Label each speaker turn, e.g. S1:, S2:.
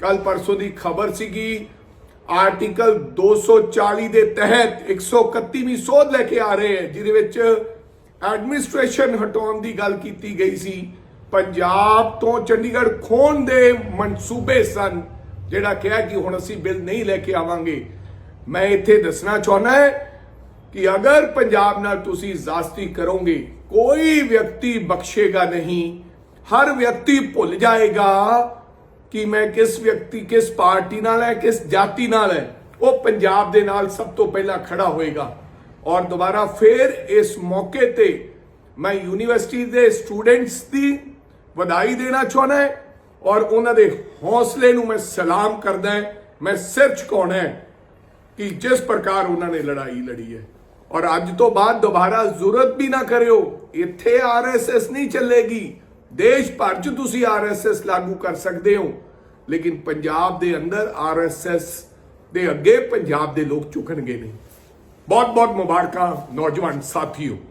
S1: ਕੱਲ ਪਰਸੋਂ ਦੀ ਖਬਰ ਸੀਗੀ, ਆਰਟੀਕਲ 240 ਦੇ ਤਹਿਤ 131ਵੀਂ ਸੋਧ ਲੈ ਕੇ ਆ ਰਹੇ ਹੈ, ਜਿਹਦੇ ਵਿੱਚ ਐਡਮਿਨਿਸਟ੍ਰੇਸ਼ਨ ਹਟਾਉਣ ਦੀ ਗੱਲ ਕੀਤੀ ਗਈ ਸੀ। ਪੰਜਾਬ ਤੋਂ ਚੰਡੀਗੜ੍ਹ ਖੋਣ ਦੇ ਮਨਸੂਬੇ ਸਨ, ਜਿਹੜਾ ਕਿਹਾ ਕਿ ਹੁਣ ਅਸੀਂ ਬਿੱਲ ਨਹੀਂ ਲੈ ਕੇ ਆਵਾਂਗੇ। ਮੈਂ ਇੱਥੇ ਦੱਸਣਾ ਚਾਹੁੰਦਾ ਹੈ ਕਿ ਅਗਰ ਪੰਜਾਬ ਨਾਲ ਤੁਸੀਂ ਜ਼ਾਸਤੀ ਕਰੋਗੇ, ਕੋਈ ਵਿਅਕਤੀ ਬਖਸ਼ੇਗਾ ਨਹੀਂ, ਹਰ ਵਿਅਕਤੀ ਭੁੱਲ ਜਾਏਗਾ। ਕਿ ਮੈਂ ਕਿਸ ਵਿਅਕਤੀ, ਕਿਸ ਪਾਰਟੀ ਨਾਲ ਹੈ, ਕਿਸ ਜਾਤੀ ਨਾਲ ਹੈ, ਉਹ ਪੰਜਾਬ ਦੇ ਨਾਲ ਸਭ ਤੋਂ ਪਹਿਲਾਂ ਖੜਾ ਹੋਏਗਾ। ਔਰ ਦੁਬਾਰਾ ਫੇਰ ਇਸ ਮੌਕੇ ਤੇ ਮੈਂ ਯੂਨੀਵਰਸਿਟੀ ਦੇ ਸਟੂਡੈਂਟਸ ਦੀ ਵਧਾਈ ਦੇਣਾ ਚਾਹੁੰਦਾ ਹੈ ਔਰ ਉਹਨਾਂ ਦੇ ਹੌਸਲੇ ਨੂੰ ਮੈਂ ਸਲਾਮ ਕਰਦਾ ਹਾਂ। ਮੈਂ ਸਿਰ ਝੁਕਾਉਣਾ ਹੈ ਕਿ ਜਿਸ ਪ੍ਰਕਾਰ ਉਹਨਾਂ ਨੇ ਲੜਾਈ ਲੜੀ ਹੈ। ਔਰ ਅੱਜ ਤੋਂ ਬਾਅਦ ਦੁਬਾਰਾ ਜ਼ਰੂਰਤ ਵੀ ਨਾ ਕਰਿਓ, ਇੱਥੇ ਆਰਐਸਐਸ ਨਹੀਂ ਚੱਲੇਗੀ। ਦੇਸ਼ ਭਰ 'ਚ ਤੁਸੀਂ ਆਰਐਸਐਸ ਲਾਗੂ ਕਰ ਸਕਦੇ ਹੋ। ਲੇਕਿਨ ਪੰਜਾਬ ਦੇ ਅੰਦਰ ਆਰਐਸਐਸ ਦੇ ਅੱਗੇ ਪੰਜਾਬ ਦੇ ਲੋਕ ਝੁਕਣਗੇ ਨਹੀਂ। ਬਹੁਤ ਬਹੁਤ ਮੁਬਾਰਕਾਂ ਨੌਜਵਾਨ ਸਾਥੀਓ।